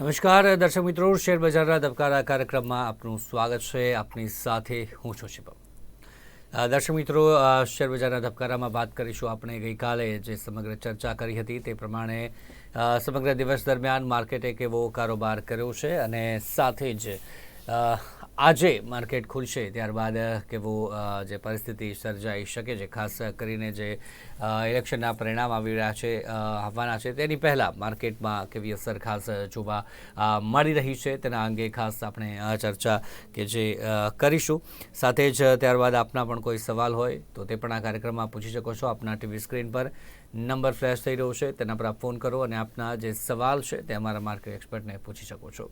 નમસ્કાર દર્શક મિત્રો શેર બજારના ધબકારા કાર્યક્રમમાં આપનું સ્વાગત છે. આપની સાથે હું છું શિપમ દર્શક મિત્રો અ, શેર બજારના ધબકારામાં વાત કરીશું આપણે. ગઈકાલે જે સમગ્ર ચર્ચા કરી હતી તે પ્રમાણે સમગ્ર દિવસ દરમિયાન માર્કેટે કેવો કારોબાર કર્યો છે અને સાથે જ આજે માર્કેટ ખુલશે ત્યારબાદ કેવો જે પરિસ્થિતિ સર્જાઈ શકે છે, ખાસ કરીને જે ઇલેક્શનના પરિણામ આવી રહ્યા છે આવવાના છે, તેની પહેલાં માર્કેટમાં કેવી અસર ખાસ જોવા મળી રહી છે, તેના અંગે ખાસ આપણે ચર્ચા કે જે કરીશું. સાથે જ ત્યારબાદ આપના પણ કોઈ સવાલ હોય તો તે પણ આ કાર્યક્રમમાં પૂછી શકો છો. આપના ટીવી સ્ક્રીન પર નંબર ફ્લેશ થઈ રહ્યો છે, તેના પર આપ ફોન કરો અને આપના જે સવાલ છે તે અમારા માર્કેટ એક્સપર્ટને પૂછી શકો છો.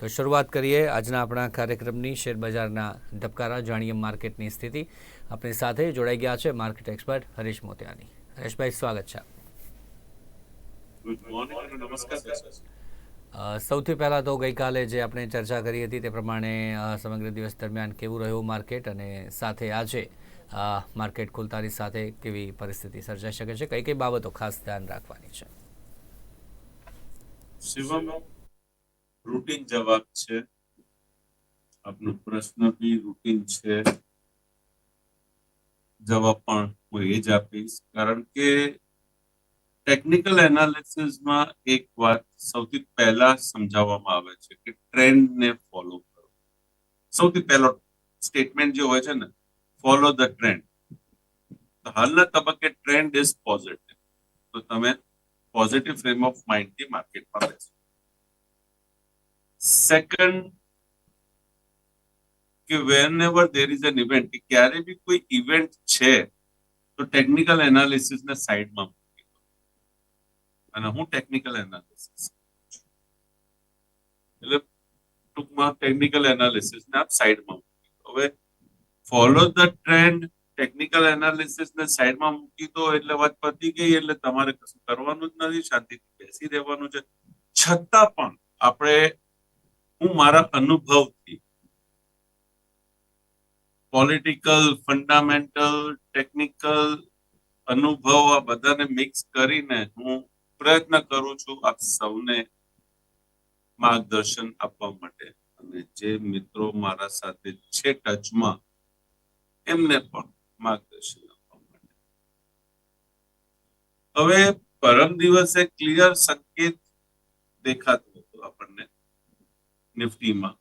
તો શરૂઆત કરીએ આજના આપણા કાર્યક્રમની શેર બજારના ધબકારા જાણીએ માર્કેટની સ્થિતિ. આપણી સાથે જોડાઈ ગયા છે માર્કેટ એક્સપર્ટ હરીશ મોતિયાની. હરેશભાઈ સ્વાગત છે. સૌથી પહેલાં તો ગઈકાલે જે આપણે ચર્ચા કરી હતી તે પ્રમાણે સમગ્ર દિવસ દરમિયાન કેવું રહ્યું માર્કેટ અને સાથે આજે માર્કેટ ખુલતાની સાથે કેવી પરિસ્થિતિ સર્જાઈ શકે છે? કઈ કઈ બાબતો ખાસ ધ્યાન રાખવાની છે? શિવમ રૂટીન જવાબ છે. આપનો પ્રશ્ન બી રૂટીન છે. જવાબ પણ હું એ જ આપીશ. કારણ કે ટેકનિકલ એનાલિસિસમાં એક વાત સૌથી પહેલા સમજાવવામાં આવે છે કે ટ્રેન્ડને ફોલો કરો. સૌથી પહેલો સ્ટેટમેન્ટ જે હોય છે ને ફોલો ધ ટ્રેન્ડ હાલના તબક્કે ટ્રેન્ડ ઇઝ પોઝિટિવ તો તમે પોઝિટિવ ફ્રેમ ઓફ માઇન્ડથી માર્કેટમાં બેસો. સેકન્ડ કે whenever there is an event કે ક્યારે બી કોઈ ઇવેન્ટ છે, તો ટેકનિકલ એનાલિસિસ ને સાઈડમાં અને હું ટેકનિકલ એનાલિસિસ એટલે ટૂંકમાં ટેકનિકલ એનાલિસિસ ને આપ સાઈડમાં હવે follow the trend technical analysis ને સાઈડમાં મૂકી દો, એટલે વાત પતી ગઈ, એટલે તમારે કશું કરવાનું જ નથી, શાંતિથી બેસી રહેવાનું છે. છતાં પણ આપણે હું મારા અનુભવથી પોલિટિકલ ફંડામેન્ટલ ટેકનિકલ અનુભવ આ બધાને મિક્સ કરીને હું પ્રયત્ન કરું છું આપ સૌને માર્ગદર્શન આપવા માટે. અને જે મિત્રો મારા સાથે છે ટચમાં, એમને પણ માર્ગદર્શન આપવા માટે. હવે પરમ દિવસે ક્લિયર સંકેત દેખાતો હતો આપણને. નિફ્ટીમાં.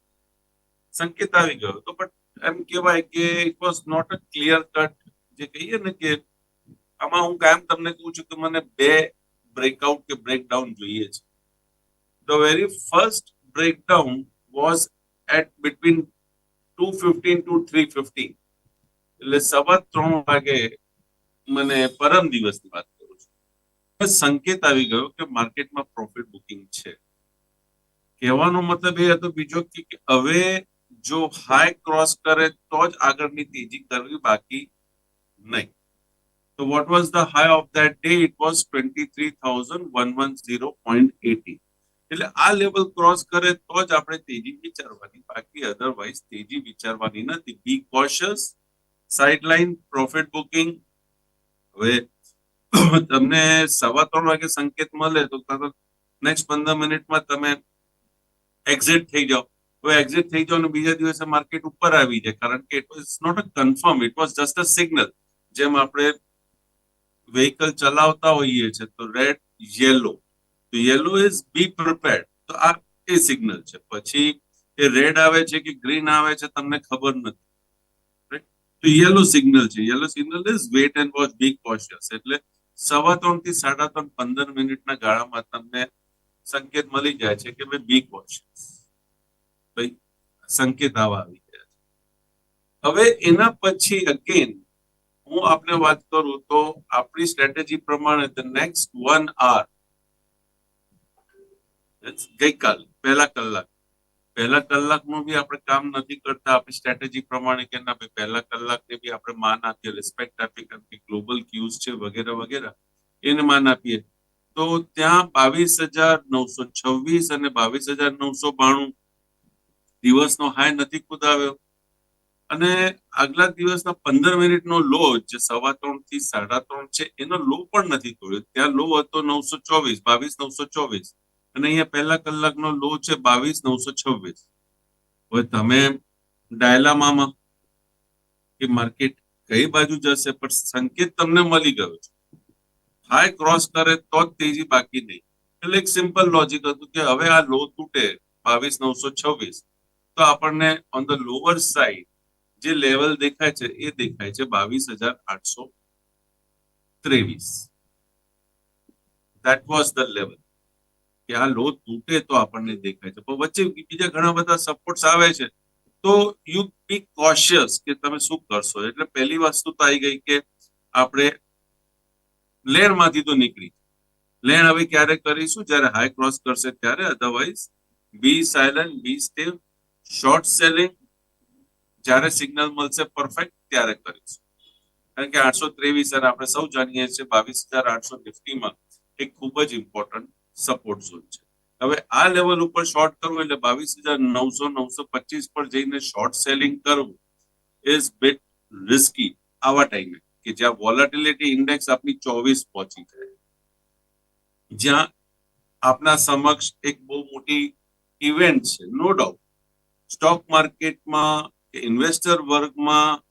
સંકેત આવી ગયો. તો બટ એમ કહેવાય કે it was not a clear cut જે કહીએ ને કે આમાં હું કાયમ તમને કહું છું કે મને બે બ્રેકઆઉટ કે બ્રેકડાઉન જોઈએ છે. The very first breakdown was at between two fifteen to three fifteen એટલે સવા ત્રણ વાગે મને પરમ દિવસની વાત કરું છું. સંકેત આવી ગયો કે માર્કેટમાં પ્રોફિટ બુકિંગ છે. કહેવાનો મતલબ એ હતો બીજો કે હવે જો હાઈ ક્રોસ કરે તો જ આગળની તેજી કરવી બાકી નહીં. તો what was the high of that day it was twenty three thousand one one zero point eighty એટલે આ લેવલ ક્રોસ કરે તો જ આપણે તેજી વિચારવાની બાકી. અધરવાઇઝ તેજી વિચારવાની નથી. Be cautious sideline profit booking હવે તમને સવા ત્રણ વાગે સંકેત મળે તો નેક્સ્ટ પંદર મિનિટમાં તમે એક્ઝિટ થઈ જાઓ. હવે એક્ઝિટ થઈ જાઓ અને બીજા દિવસે માર્કેટ ઉપર આવી જાય. કારણ કે it was not a confirm it was just a signal જેમ આપણે વેહિકલ ચલાવતા હોઈએ છે તો રેડ યેલો તો યેલો ઇઝ બી પ્રિપેર્ડ તો આ એ સિગ્નલ છે. પછી એ રેડ આવે છે કે ગ્રીન આવે છે, તમને ખબર નથી? તો યેલો સિગ્નલ છે. Yellow signal is wait and watch be cautious એટલે સવા ત્રણથી સાડા ત્રણ, પંદર મિનિટના ગાળામાં તમને સંકેત મળી જાય છે કે ભાઈ બી કોશિયસ ભાઈ સંકેત આવા આવી ગયા છે. હવે એના પછી અગેન હું આપને વાત કરું તો આપણી સ્ટ્રેટેજી પ્રમાણે ધ નેક્સ્ટ વન આર ગઈકાલ, પહેલા કલાક. પહેલા કલાકનું બી આપણે કામ નથી કરતા. આપણી સ્ટ્રેટેજી પ્રમાણે કે ના, ભાઈ પહેલા કલાકને બી આપણે માન આપીએ. રિસ્પેક્ટ આપીએ કારણ કે ગ્લોબલ ક્યુઝ છે વગેરે વગેરે. એને માન આપીએ. તો ત્યાં બાવીસ હજાર નવસો છવ્વીસ અને બાવીસ હજાર નવસો બાણું દિવસનો હાઈ નથી કુદાવ્યો અને આગલા દિવસના પંદર મિનિટનો લો જે સવા ત્રણથી સાડા ત્રણ છે, એનો લો પણ નથી તોડ્યો. ત્યાં લો હતો નવસો ચોવીસ, બાવીસ નવસો ચોવીસ. અને અહીંયા પહેલા કલાકનો લો છે બાવીસ નવસો છવ્વીસ. હવે તમે ડાયલામામાં કે માર્કેટ કઈ બાજુ જશે? પણ સંકેત તમને મળી ગયો છે. હાઈ ક્રોસ કરે તો જ તેજી બાકી નહીં. એટલે એક સિમ્પલ લોજિક હતું કે હવે આ લો તૂટે બાવીસ નવસો છવ્વીસ. તો આપણને ઓન ધ લોઅર સાઈડ જે લેવલ દેખાય છે એ દેખાય છે બાવીસ હજાર આઠસો ત્રેવીસ. દેટ વોઝ ધ લેવલ કે આ લો તૂટે તો આપણને દેખાય છે. પણ વચ્ચે બીજા ઘણા બધા સપોર્ટ્સ આવે છે. તો યુ બી કોશિયસ કે તમે શું કરશો? એટલે પહેલી વસ્તુ તો આવી ગઈ કે આપણે લેણમાંથી તો નીકળી લેણ હવે ક્યારે કરીશું? જ્યારે હાઈ ક્રોસ કરશે ત્યારે. Otherwise be silent be steve short selling જ્યારે સિગ્નલ મળશે પરફેક્ટ ત્યારે કરીશું. કારણ કે આઠસો ત્રેવીસ અને આપણે સૌ જાણીએ છીએ બાવીસ હજાર આઠસો નિફ્ટીમાં એક ખૂબ જ ઇમ્પોર્ટન્ટ સપોર્ટ ઝોન છે. હવે આ લેવલ ઉપર શોર્ટ કરવું એટલે બાવીસ હજાર નવસો નવસો પચીસ પર જઈને શોર્ટ સેલિંગ કરવું ઇઝ બેટ રિસ્કી આવા ટાઈમે કે જ્યાં વોલેટિલિટી ઇન્ડેક્સ આપની ચોવીસ પહોંચી જાય. જ્યાં આપના સમક્ષ એક બહુ મોટી ઇવેન્ટ છે નો ડાઉટ સ્ટોક માર્કેટમાં કે ઇન્વેસ્ટર વર્ગમાં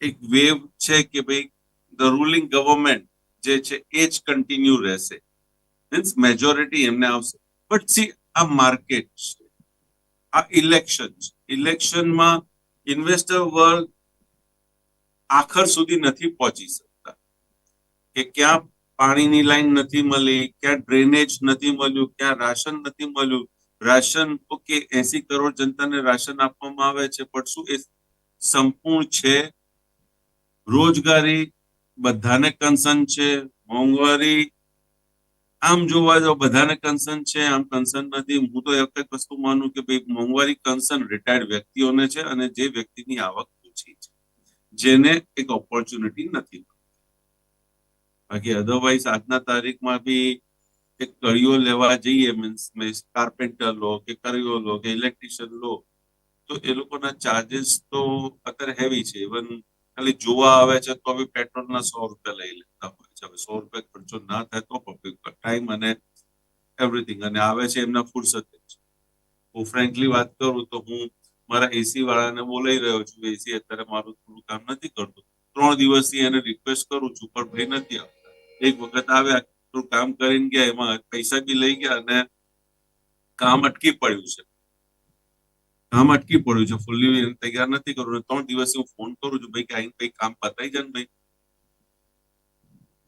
એક વેવ છે કે ભાઈ ધ રૂલિંગ ગવર્મેન્ટ જે છે એ જ કન્ટિન્યુ રહેશે. મીન્સ મેજોરિટી એમને આવશે. બટ સી આ માર્કેટ છે. આ ઇલેક્શન છે. ઇલેક્શનમાં ઇન્વેસ્ટર વર્ગ આખર સુધી નથી પહોંચી શકતા. કે ક્યાં પાણીની લાઈન નથી મળી, ક્યાં ડ્રેનેજ નથી મળ્યું, ક્યાં રાશન નથી મળ્યું. રાશન ઓકે એસી કરોડ જનતાને રાશન આપવામાં આવે છે, પણ શું એ સંપૂર્ણ છે? રોજગારી બધાને કન્સર્ન છે, મોંઘવારી આમ જોવા જાવ બધાને કન્સર્ન છે, આમ કન્સર્ન નથી. હું તો એક વસ્તુ માનું કે ભાઈ, મોંઘવારી કન્સર્ન રિટાયર્ડ વ્યક્તિઓને છે અને જે વ્યક્તિની આવક ઓછી છે. જેને એક ઓપોર્ચ્યુનિટી નથી. બાકી અધરવાઇઝ આજના તારીખમાં બી એક કડીઓ લેવા જઈએ મીન્સ કાર્પેન્ટર લો કે કડીઓ લો કે ઇલેક્ટ્રિશિયન લો, તો એ લોકોના ચાર્જીસ તો અત્યારે હેવી છે. ઇવન ખાલી જોવા આવે છે તો બી પેટ્રોલના સો રૂપિયા લઈ લેતા હોય છે. હવે સો રૂપિયા ખર્ચો ના થાય તો પબ્લિક ટાઈમ અને એવરીથિંગ અને આવે છે એમના ફુરસતે હું ફ્રેન્કલી વાત કરું તો હું મારા એસી વાળાને બોલાઈ રહ્યો છું. એસી અત્યારે મારું થોડું કામ નથી કરતું. ત્રણ દિવસથી એને રિક્વેસ્ટ કરું છું, પણ ભાઈ નથી આવતા. એક વખત આવ્યા, થોડું કામ કરીને ગયા, એમાં પૈસા બી લઈ ગયા અને કામ અટકી પડ્યું છે. કામ અટકી પડ્યું છે. ફૂલ્લી તૈયાર નથી કરું. ત્રણ દિવસ હું ફોન કરું છું, ભાઈ કે આઈને ભાઈ કામ પતાઈ જાય ને ભાઈ.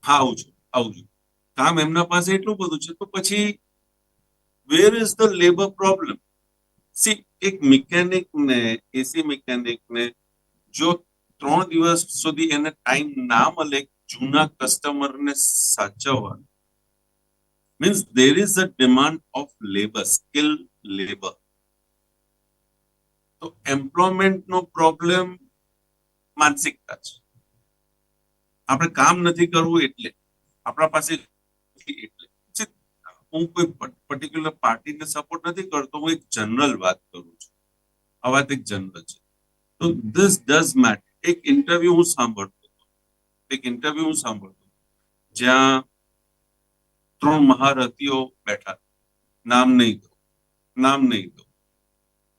હા આવું છું આવું છું. કામ એમના પાસે એટલું બધું છે, તો પછી where is the labour problem see એક મિકેનિક ને એસી મિકેનિક ને, જો ત્રણ દિવસ સુધી એને ટાઈમ ના મળે જૂના કસ્ટમર ને સાચવવાનું. Means there is a demand of labour skill labour તો એમ્પ્લોયમેન્ટ નો પ્રોબ્લેમ માનસિકતા છે. આપણે કામ નથી કરવું એટલે, આપણા પાસે એટલે. હું કોઈ પર્ટિક્યુલર પાર્ટીને સપોર્ટ નથી કરતો, હું એક જનરલ વાત કરું છું. આ વાત એક જનરલ છે. તો ધીસ ડઝ મેટર એક ઇન્ટરવ્યુ હું સાંભળતો હતો. એક ઇન્ટરવ્યુ હું સાંભળતો જ્યાં ત્રણ મહારથીઓ બેઠા. નામ નહીં દો નામ નહીં દો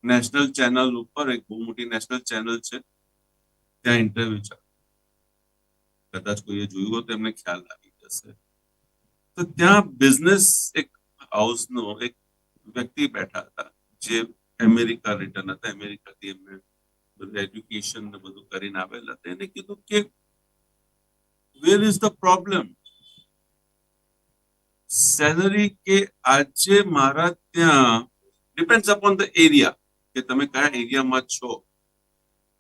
નેશનલ ચેનલ ઉપર એક બહુ મોટી નેશનલ ચેનલ છે. ત્યાં ઇન્ટરવ્યુ ચાલે. કદાચ કોઈએ જોયું હોય તો એમને ખ્યાલ આવી જશે. તો ત્યાં બિઝનેસ એક હાઉસનો એક વ્યક્તિ બેઠા હતા જે અમેરિકા રિટર્ન હતા અમેરિકાથી એમને બધું એજ્યુકેશન ને બધું કરીને આવેલા હતા એને કીધું કે where is the problem salary કે આજે મારા ત્યાં ડિપેન્ડ્સ અપોન ધ એરિયા કે તમે કયા એરિયામાં છો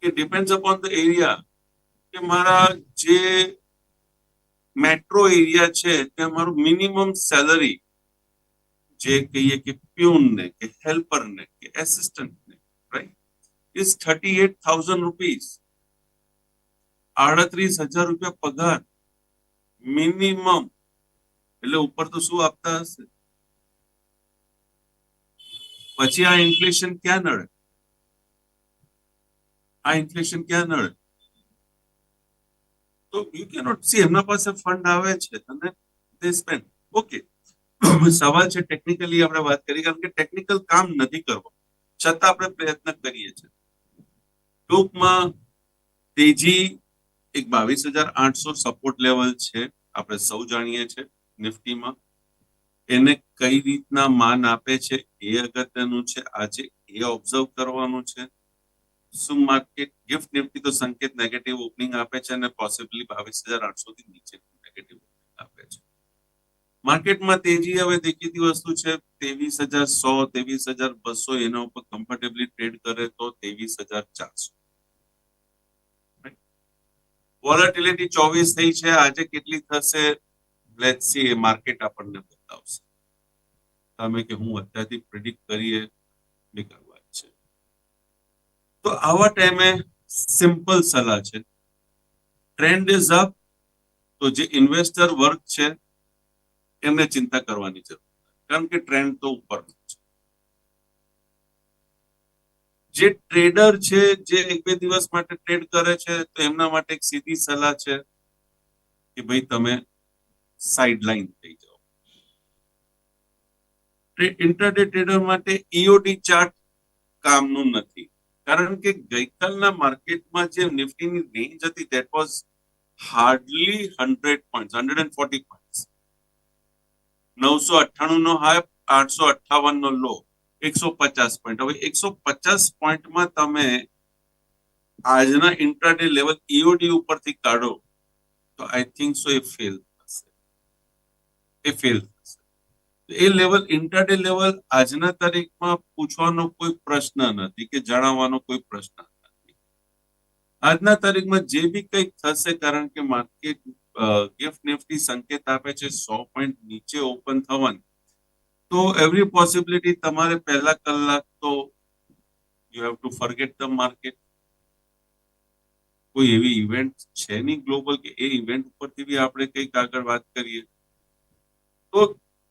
કે ડિપેન્ડ્સ અપોન ધ એરિયા કે મારા જે મેટ્રો એરિયા છે ત્યાં મારું મિનિમમ સેલરી જે કહીએ કે પ્યુન ને, કે હેલ્પર ને, કે એસિસ્ટન્ટ ને right is thirty eight thousand rupees આડત્રીસ હજાર રૂપિયા પગાર. મિનિમમ એટલે ઉપર તો શું આપતા હશે? પછી આ ઇન્ફ્લેશન ક્યાં નડે? આ ઇન્ફ્લેશન ક્યાં નડે? તો યુ કેનોટ સી એમના પાસે ફંડ આવે છે અને દે સ્પેન્ડ ઓકે સવાલ છે ટેકનિકલી આપણે વાત કરી કારણ કે ટેકનિકલ કામ નથી કરવું છતાં આપણે પ્રયત્ન કરીએ છીએ. ટૂંકમાં તેજી એક બાવીસ હજાર આઠસો સપોર્ટ લેવલ છે, આપણે સૌ જાણીએ છીએ નિફ્ટીમાં. એને કઈ રીતના માન આપે છે, એ અગત્યનું છે, આજે એ ઓબ્ઝર્વ કરવાનું છે. શું માર્કેટ ગિફ્ટ નિફ્ટી તો સંકેત નેગેટિવ ઓપનિંગ આપે છે અને પોસિબલી બાવીસ હજાર આઠસો થી નીચે નેગેટિવ આપે છે? માર્કેટમાં તેજી હવે દેખીતી વસ્તુ છે, ત્રેવીસ હજાર સો, ત્રેવીસ હજાર બસો એના ઉપર કમ્ફર્ટેબલી ટ્રેડ કરે તો ત્રેવીસ હજાર ચારસો. વોલેટિલિટી ચોવીસ થઈ છે, આજે કેટલી થશે? લેટ્સ સી એ માર્કેટ આપણને બતાવશે. તમે કે હું અત્યારથી પ્રિડિક્ટ કરીએ તો આવા ટાઈમે સિમ્પલ સલાહ છે. ટ્રેન્ડ ઇઝ અપ તો જે ઇન્વેસ્ટર વર્ક છે એમને ચિંતા કરવાની જરૂર કારણ કે ટ્રેન્ડ તો ઉપર છે. જે ટ્રેડર છે, જે એક બે દિવસ માટે ટ્રેડ કરે છે, તો એમના માટે એક સીધી સલાહ છે કે ભાઈ તમે સાઇડલાઇન થઈ જાઓ. ઇન્ટરડે ટ્રેડર માટે ઈઓડી ચાર્ટ કામનું નથી. કારણ કે ગઈકાલના માર્કેટમાં જે નિફ્ટીની રેન્જ હતી that was hardly hundred point hundred and forty point નવસો અઠ્ઠાણું નો હાઈ, આઠસો અઠ્ઠાવન નો લો એકસો પચાસ પોઈન્ટ હવે એકસો પચાસ પોઈન્ટમાં તમે આજના ઇન્ટ્રાડે લેવલ ઈઓડી ઉપરથી કાઢો, તો આઈ થિંક સો એ ફેલ થશે. એ ફેલ એ લેવલ ઇન્ટરડે લેવલ આજના તારીખમાં પૂછવાનો કોઈ પ્રશ્ન નથી કે જણાવવાનો કોઈ પ્રશ્ન નથી. આજના તારીખમાં જે બી કંઈક થશે, કારણ કે માર્કેટ ગિફ્ટ નિફ્ટી સંકેત આપે છે, સો પોઈન્ટ નીચે ઓપન થવાનું, તો એવરી પોસિબિલિટી તમારે પહેલા કલાક તો you have to forget the market કોઈ એવી ઇવેન્ટ છે નહીં ગ્લોબલ કે એ ઇવેન્ટ ઉપરથી બી આપણે કંઈક આગળ વાત કરીએ. તો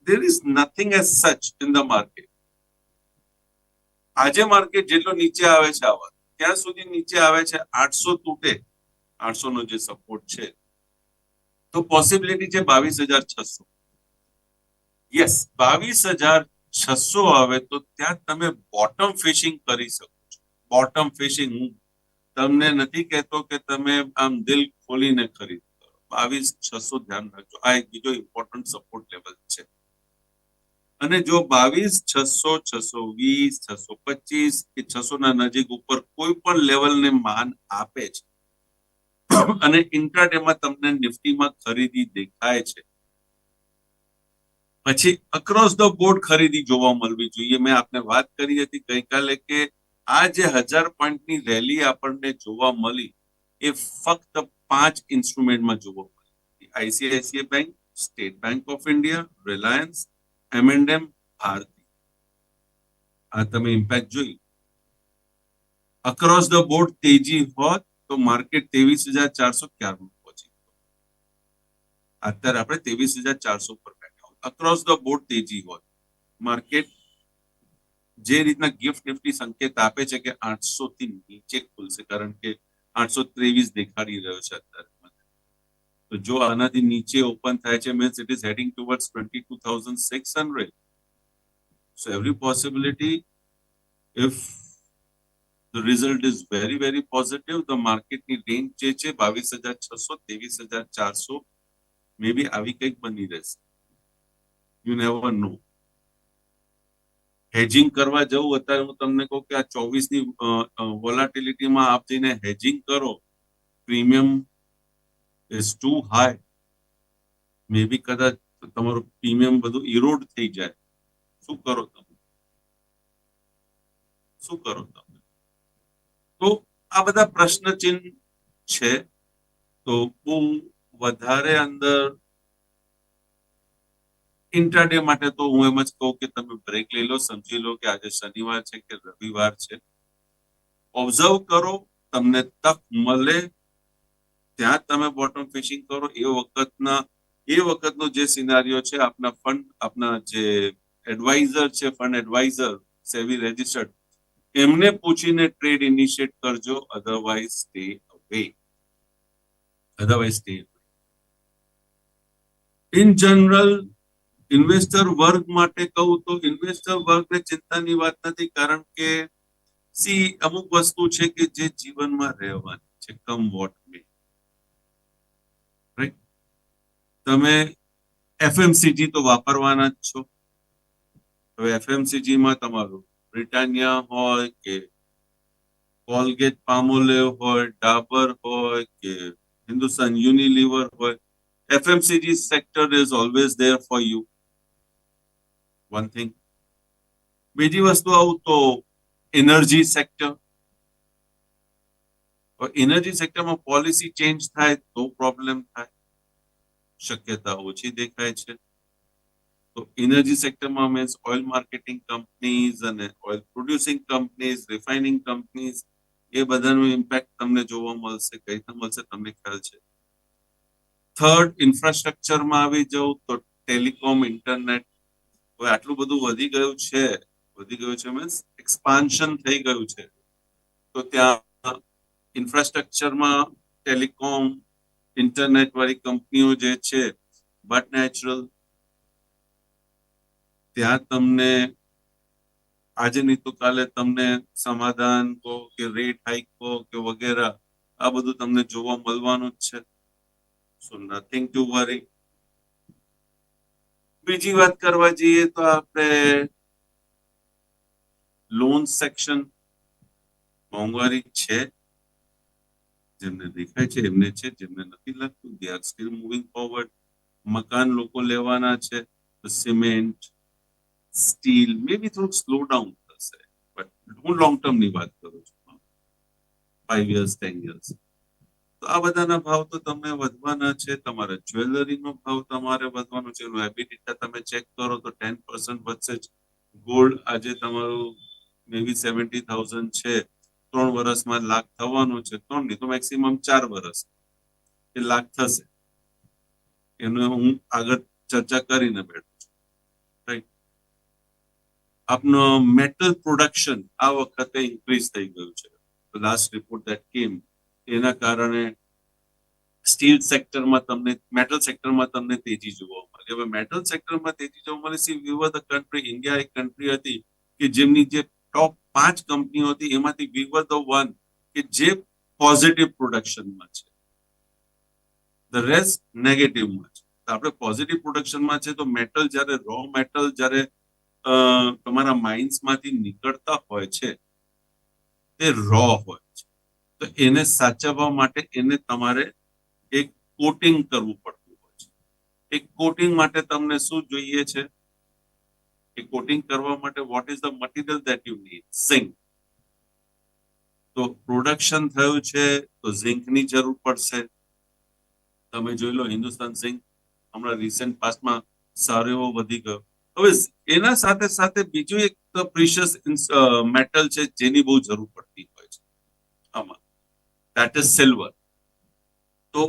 there is nothing as such in the market. આજે માર્કેટ જેટલો નીચે આવે છે આવા, ત્યાં સુધી નીચે આવે છે આઠસો તૂટે. આઠસો નો જે સપોર્ટ છે. તો પોસિબિલિટી છે બાવીસ હજાર છસો. યસ બાવીસ હજાર છસો આવે તો ત્યાં તમે બોટમ ફિશિંગ કરી શકો છો. બોટમ ફિશિંગ હું તમને નથી કહેતો કે તમે આમ દિલ ખોલીને ખરીદ બાવીસ છસો ધ્યાન રાખજો. આ એક બીજો ઇમ્પોર્ટન્ટ સપોર્ટ લેવલ છે. અને જો બાવીસ, છસો છસો વીસ, છસો પચીસ કે છસો ના નજીક ઉપર કોઈ પણ લેવલને માન આપે છે. અને ઇન્ટ્રાડેમાં તમને નિફ્ટીમાં ખરીદી દેખાય છે. પછી અક્રોસ ધ બોર્ડ ખરીદી જોવા મળવી જોઈએ. મેં આપને વાત કરી હતી ગઈકાલે કે આ જે હજાર પોઈન્ટની રેલી આપણને જોવા મળી એ ફક્ત પાંચ ઇન્સ્ટ્રુમેન્ટમાં જોવા મળી. ICICI bank State Bank of India Reliance M and M Bharti. આ તમે ઇમ્પેક્ટ જોઈ અક્રોસ ધ બોર્ડ તેજી હોત તો માર્કેટ ત્રેવીસ હજાર ચારસો ક્યારનું પહોંચી અત્યારે આપણે ત્રેવીસ હજાર ચારસો પર બેઠા હોય અક્રોસ ધ બોર્ડ તેજી હોત. માર્કેટ જે રીતના ગિફ્ટ નિફ્ટી સંકેત આપે છે કે આઠસો થી નીચે ખુલશે, કારણ કે આઠસો ત્રેવીસ દેખાડી રહ્યો છે અત્યારે. તો જો આનાથી નીચે ઓપન થાય છે means it is heading towards twenty two thousand six hundred so every possibility if the result is very very positive the માર્કેટની રેન્જ જે છે, બાવીસ હજાર છસો, ત્રેવીસ હજાર ચારસો મે બી આવી કંઈક બની રહેશે. યુ નેવર નો હેજિંગ કરવા જવું, અત્યારે હું તમને કહું કે આ ચોવીસની વોલાટિલિટીમાં આપ જઈને હેજિંગ કરો premium is too high may be કદાચ તમારું પ્રીમિયમ બધું ઇરોડ થઈ જાય શું કરો તમે? શું કરો તમે? તો આ બધા પ્રશ્ન ચિહ્ન છે. તો બહુ વધારે અંદર ઇન્ટરડે માટે તો હું એમ જ કહું કે તમે બ્રેક લઈ લો, સમજી લો કે આજે શનિવાર છે કે રવિવાર છે. ઓબ્ઝર્વ કરો, તમને તક મળે ત્યાં તમે બોટમ ફિશિંગ કરો. એ વખતના, એ વખતનો જે સિનારીઓ છે, આપના ફંડ આપના જે એડવાઇઝર છે ફંડ એડવાઇઝર સેવી રજિસ્ટર્ડ એમને પૂછીને ટ્રેડ ઇનિશિયેટ કરજો. Otherwise stay away otherwise stay in general investor વર્ગ માટે કહું તો ઇન્વેસ્ટર વર્ગને ચિંતાની વાત નથી, કારણ કે સી અમુક વસ્તુ છે કે જે જીવનમાં રહેવાની છે. કમ વોટ મે રાઈટ તમે એફએમસીજી તો વાપરવાના જ છો હવે એફએમસીજીમાં તમારું બ્રિટાનિયા હોય કે કોલગેટ પામોલેવ હોય, ડાબર હોય કે હિન્દુસ્તાન યુનિલિવર હોય FMCG sector is always there for you. One thing. બીજી વસ્તુ આવું તો એનર્જી સેક્ટર એનર્જી સેક્ટરમાં પોલિસી ચેન્જ થાય તો પ્રોબ્લેમ થાય શક્યતા ઓછી દેખાય છે તો એનર્જી સેક્ટરમાં મીન્સ ઓઇલ માર્કેટિંગ કંપનીઝ અને oil producing companies refining companies એ બધાનું ઇમ્પેક્ટ તમને જોવા મળશે કઈ રીતે મળશે તમને ખ્યાલ છે થર્ડ ઇન્ફ્રાસ્ટ્રક્ચરમાં આવી જવું તો ટેલિકોમ ઇન્ટરનેટ હવે આટલું બધું વધી ગયું છે વધી ગયું છે મીન્સ એક્સપાન્શન થઈ ગયું છે તો ત્યાં ઇન્ફ્રાસ્ટ્રક્ચરમાં ટેલિકોમ ઇન્ટરનેટ વાળી કંપનીઓ જે છે બટ નેચરલ ત્યાં તમને, આજે નહીં તો કાલે તમને સમાધાન કહો કે રેટ હાઈક કહો કે વગેરે, આ બધું તમને જોવા મળવાનું જ છે. સો નથિંગ ટુ વરી બીજી વાત કરવા જઈએ તો આપણે લોન સેક્શન મોંઘવારી છે. જેમને દેખાય છે, એમને છે, જેમને નથી લાગતું. They are still moving forward મકાન લોકો લેવાના છે. સિમેન્ટ સ્ટીલ મે બી થોડુંક સ્લો ડાઉન થશે. બટ હું લોંગ ટર્મની વાત કરું છું. ફાઈવ યર્સ ટેન યર્સ તો આ બધાના ભાવ તો તમને વધવાના છે. તમારા જ્વેલરીનો ભાવ તમારે વધવાનો છે. એનું એબિડિટા તમે ચેક કરો તો ટેન પર્સન્ટ વધશે જ. ગોલ્ડ આજે તમારું મે બી સેવન્ટી થાઉઝન્ડ છે. ત્રણ વર્ષમાં લાખ થવાનું છે, ત્રણ નહીં તો મેક્સિમમ ચાર વર્ષ એ લાખ થશે. એનો હું આગળ ચર્ચા કરીને બેઠું છું. આપનો મેટલ પ્રોડક્શન આ વખતે ઇન્ક્રીઝ થઈ ગયું છે. લાસ્ટ રિપોર્ટ દેટ કેમ એના કારણે સ્ટીલ સેક્ટરમાં તમને મેટલ સેક્ટરમાં તમને તેજી જોવા મળે. હવે મેટલ સેક્ટરમાં તેજી જોવા મળે see we the country India એક કન્ટ્રી હતી કે જેમની જે ટોપ પાંચ કંપનીઓ હતી એમાંથી વી વન કે જે પોઝિટિવ પ્રોડક્શનમાં છે. ધ રેસ્ટ નેગેટિવમાં છે. તો આપણે પોઝિટિવ પ્રોડક્શનમાં છે તો મેટલ જ્યારે રો મેટલ જ્યારે તમારા માઇન્સમાંથી નીકળતા હોય છે, તે રો હોય છે. તો એને સાચવવા માટે એને તમારે એક કોટિંગ કરવું પડતું હોય છે. એક કોટિંગ માટે તમને શું જોઈએ છે? એ કોટિંગ કરવા માટે what is the material that you need zinc તો પ્રોડક્શન થયું છે, તો ઝિંકની જરૂર પડશે. તમે જોઈ લો હિન્દુસ્તાન ઝિંક હમણાં રિસેન્ટ પાસ્ટમાં સારો એવો વધી ગયો. હવે એના સાથે સાથે બીજું એક પ્રિશિયસ મેટલ છે, જેની બહુ જરૂર પડતી હોય છે. આમાં. દેટ ઇઝ સિલ્વર તો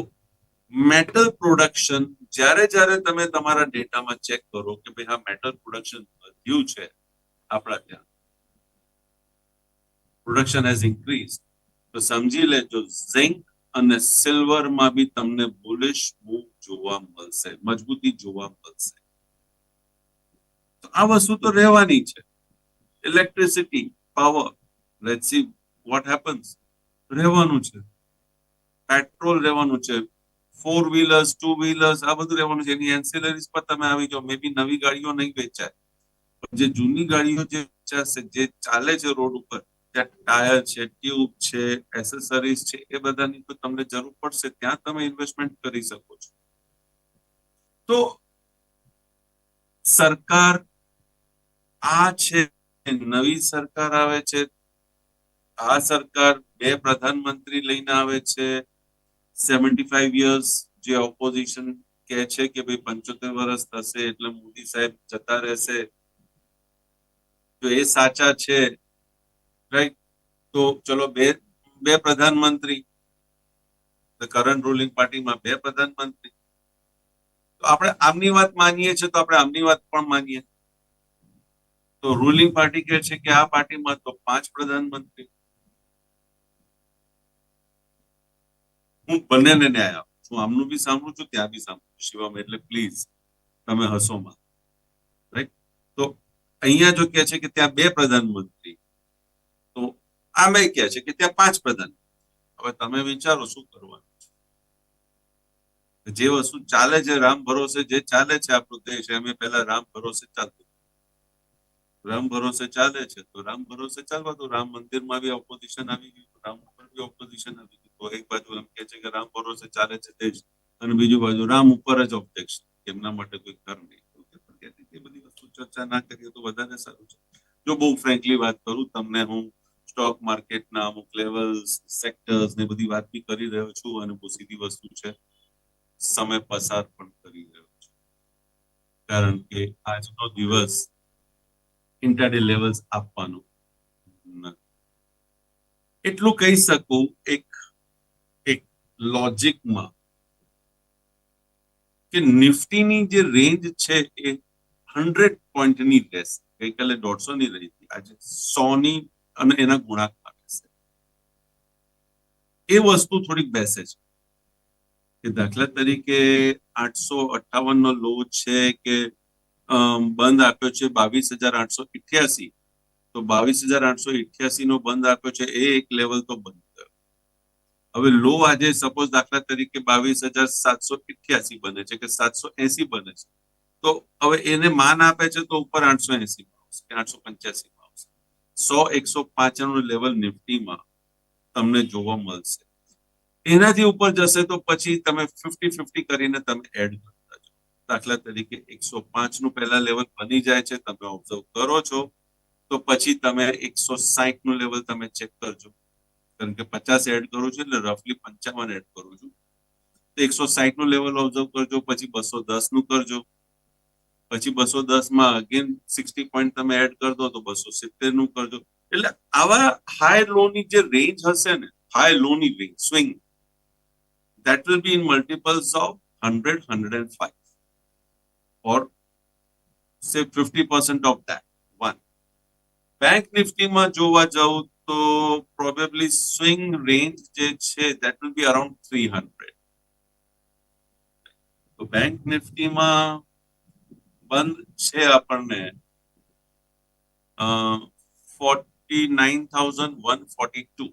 મેટલ પ્રોડક્શન જ્યારે જ્યારે તમે તમારા ડેટામાં ચેક કરો કે ભાઈ હા મેટલ પ્રોડક્શન વધ્યું છે આપણા ત્યાં. પ્રોડક્શન હેઝ ઇન્ક્રીઝ તો સમજી લેજો ઝિંક અને સિલ્વરમાં બી તમને બુલિશ મૂવ જોવા મળશે, મજબૂતી જોવા મળશે. તો આ વસ્તુ તો રહેવાની છે. Electricity power let see what happens રહેવાનું છે. પેટ્રોલ રહેવાનું છે. ફોર વ્હીલર્સ ટુ વ્હીલર્સ આ બધું રહેવાનું છે. એની એન્સિલરીઝ પર તમે આવી જાઓ. મે બી નવી ગાડીઓ નહીં વેચાય. જે જૂની ગાડીઓ જે વેચાશે, જે ચાલે છે રોડ ઉપર, ત્યાં ટાયર છે, ટ્યુબ છે એસેસરીઝ છે, એ બધાની તો તમને જરૂર પડશે, ત્યાં તમે ઇન્વેસ્ટમેન્ટ કરી શકો છો. તો સરકાર આ છે, નવી સરકાર આવે છે. આ સરકાર બે પ્રધાનમંત્રી લઈને આવે છે. સેવન્ટી ફાઈવ યર્સ જે ઓપોઝિશન કહે છે કે ભાઈ પંચોતેર વર્ષ થશે એટલે મોદી સાહેબ જતા રહેશે. તો એ સાચા છે રાઈટ તો ચલો બે બે પ્રધાનમંત્રી. કરંટ રૂલિંગ પાર્ટીમાં બે પ્રધાનમંત્રી. તો આપણે આમની વાત માનીએ છીએ તો આપણે આમની વાત પણ માનીએ. તો રૂલિંગ પાર્ટી કહે છે કે આ પાર્ટીમાં તો પાંચ પ્રધાનમંત્રી. હું બંનેને ન્યાય આપું છું. આમનું બી સાંભળું છું, ત્યાં બી સાંભળું છું. શિવમ, એટલે પ્લીઝ તમે હસોમાં તો અહીંયા જો કે છે કે ત્યાં બે પ્રધાનમંત્રી, તો આમે કહે છે કે ત્યાં પાંચ પ્રધાન હવે તમે વિચારો શું કરવાનું જે વસ્તુ ચાલે છે, રામ ભરોસે જે ચાલે છે આપણો દેશ, એમ પેલા રામ ભરોસે ચાલતું રામ ભરોસે ચાલે છે, તો રામ ભરોસે ચાલવા તો રામ મંદિરમાં બી ઓપોઝિશન આવી ગયું રામ ઉપર બી ઓપોઝિશન આવી તો એક બાજુ એમ કે છે કે રામ ભરોસે ચાલે છે દેશ અને બીજું બાજુ, રામ ઉપર જ ઓબ્જેક્શન એમના માટે કોઈ કર નહીં. એ બધી વસ્તુ ચર્ચા ના કરીએ તો વધારે સારું છે. જો બહુ ફ્રેન્કલી વાત કરું, તમને હું સ્ટોક માર્કેટના અમુક લેવલ્સ સેક્ટર્સ ને બધી વાત બી કરી રહ્યો છું અને બહુ સીધી વસ્તુ છે. સમય પસાર પણ કરી રહ્યો છું. કારણ કે આજનો દિવસ ઇન્ટરડે લેવલ્સ આપવાનો એટલું કહી શકું, એક લોજિકમાં કે નિફ્ટીની જે રેન્જ છે એ હંડ્રેડ પોઈન્ટની રહેશે. ગઈકાલે દોઢસો ની રહી હતી. આજે સો ની અને એના ગુણાકાર રહેશે. એ વસ્તુ થોડીક બેસે છે કે દાખલા તરીકે આઠસો અઠ્ઠાવન નો લો છે કે બંધ આપ્યો છે બાવીસ હજાર આઠસો ઇઠ્યાસી. તો બાવીસ હજાર આઠસો ઇઠ્યાસી નો બંધ આપ્યો છે એ એક લેવલ તો બંધ હવે લો આજે સપોઝ દાખલા તરીકે બાવીસ હજાર સાતસો ઇઠ્યાસી બને છે કે સાતસો એસી બને છે. તો હવે એને માન આપે છે તો ઉપર આઠસો એસી આવશે આઠસો પંચ્યાસી આવશે. સો એકસો પાંચનું લેવલ નિફ્ટીમાં તમને જોવા મળશે. એનાથી ઉપર જશે તો પછી તમે ફિફ્ટી ફિફ્ટી કરીને તમે એડ કરતા છો દાખલા તરીકે એકસો પાંચનું પહેલા લેવલ બની જાય છે, તમે ઓબ્ઝર્વ કરો છો, તો પછી તમે એકસો સાહીઠનું લેવલ તમે ચેક કરજો. કારણ કે પચાસ એડ કરું છું એટલે રફલી પંચાવન એડ કરું છું તો એકસો સાહીઠનું લેવલ ઓબ્ઝર્વ કરજો પછી બસો દસનું કરજો પછી બસો દસમાં અગેન સિક્સટી પોઈન્ટ તમે એડ કરી દો તો બસો સિત્તેરનું કરજો એટલે આવા હાઈ લો ની જે રેન્જ હશે ને હાઈ લો ની range swing that will be in in multiples of 100, 105 or say 50% of that. One. Bank Nifty માં જોવા જાઉં તો પ્રોબેબલી સ્વિંગ રેન્જ જે છે that will be around three hundred તો બેંક નિફ્ટીમાં બંધ છે આપણને forty nine thousand one forty two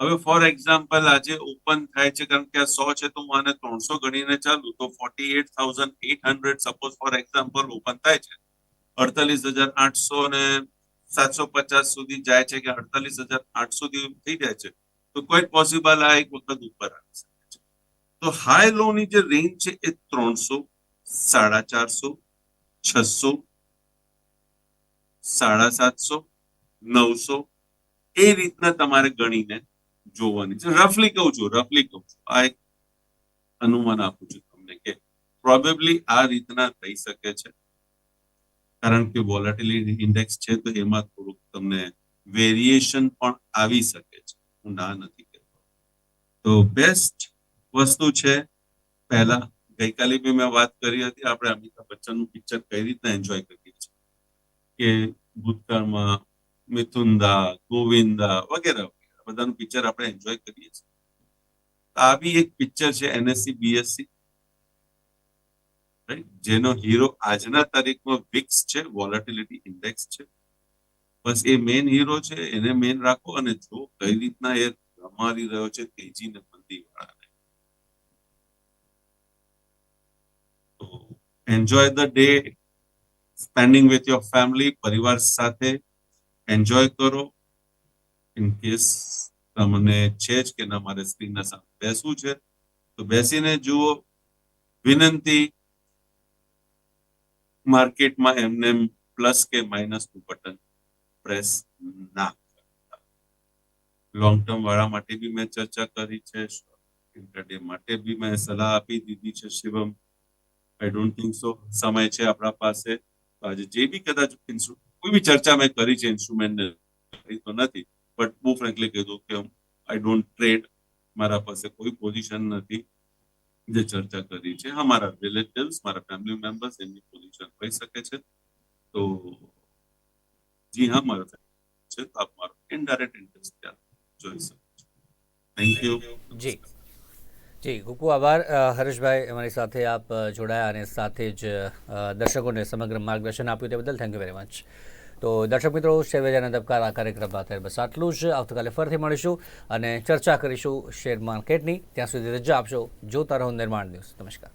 હવે ફોર એક્ઝામ્પલ આજે ઓપન થાય છે, કારણ કે આ સો છે, તો હું આને ત્રણસો ગણીને ચાલુ, તો forty eight thousand eight hundred suppose for example open થાય છે, અડતાલીસ હજાર આઠસો ને સાતસો પચાસ સુધી જાય છે કે અડતાલીસ હજાર આઠ સુધી થઈ જાય છે, તો કોઈ પોસિબલ આ એક વખત ઉપર આવી શકે છે. તો હાઈ લો ની જે રેન્જ છે એ ત્રણસો, સાડા ચારસો, છસો, સાડા સાતસો, નવસો, એ રીતના તમારે ગણીને જોવાની છે. રફલી કહું છું રફલી કહું છું. આ એક અનુમાન આપું છું તમને કે પ્રોબેબલી આ રીતના થઈ શકે છે. કારણ કે વોલેટિલિટી ઇન્ડેક્સ છે તો એમાં થોડુંક તમને વેરિએશન પણ આવી શકે છે. હું ના નથી કહેતો. તો બેસ્ટ વસ્તુ છે, પહેલા ગઈકાલે બી મેં વાત કરી હતી, આપણે અમિતાભ બચ્ચનનું પિક્ચર કઈ રીતના એન્જોય કરીએ છીએ? કે ભૂતકાળમાં મિથુનદા, ગોવિંદા વગેરે વગેરે, બધાનું પિક્ચર આપણે એન્જોય કરીએ છીએ. આ બી એક પિક્ચર છે એનએસસી બીએસસી જેનો હીરો આજના તારીખમાં વિક્સ છે વોલેટિલિટી ઇન્ડેક્સ છે. બસ એ મેઇન હીરો છે, એને મેઇન રાખો અને જો કઈ રીતના એ રમારી રહ્યો છે તેજી ને મંદી વાળાને. Enjoy the day spending with your family પરિવાર સાથે એન્જોય કરો. ઇન કેસ તમને છે જ કે ના, મારે સ્ક્રીનના સામે બેસવું છે, તો બેસીને જુઓ. વિનંતી માર્કેટમાં એમને પ્લસ કે માઇનસનું બટન પ્રેસ ના કરતા. લોંગ ટર્મ વાળા માટે બી મેં ચર્ચા કરી છે ઇન્ટરડે માટે બી મેં સલાહ આપી દીધી છે Shivam. I don't think so સમય છે આપણા પાસે. આજે જે બી કદાચ કોઈ બી ચર્ચા મેં કરી છે ઇન્સ્ટ્રુમેન્ટ કરી તો નથી બટ બહુ ફ્રેન્કલી કીધું કે આઈ ડોન્ટ ટ્રેડ મારા પાસે કોઈ પોઝિશન નથી. જે ચર્ચા કરી છે, અમારા મારા રિલેટિવ્સ મારા ફેમિલી મેમ્બર્સ એમની પોઝિશન હોઈ શકે છે. તો જી હા, મારા છે, તો આપ મારો ઇનડાયરેક્ટ ઇન્ટરેસ્ટ ત્યાં જોઈ શકો થેન્ક યુ જી. જી, ખૂબ ખૂબ આભાર. હર્ષભાઈ અમારી સાથે આપ જોડાયા અને સાથે જ દર્શકોને સમગ્ર માર્ગદર્શન આપ્યું તે બદલ થેન્ક યુ વેરી મચ તો દર્શક મિત્રો શેર બજારના તબકાર આ કાર્યક્રમમાં અત્યારે બસ આટલું જ. આવતીકાલે ફરીથી મળીશું અને ચર્ચા કરીશું શેર માર્કેટની. ત્યાં સુધી રજા આપશો. જોતા રહો નિર્માણ દિવસ નમસ્કાર.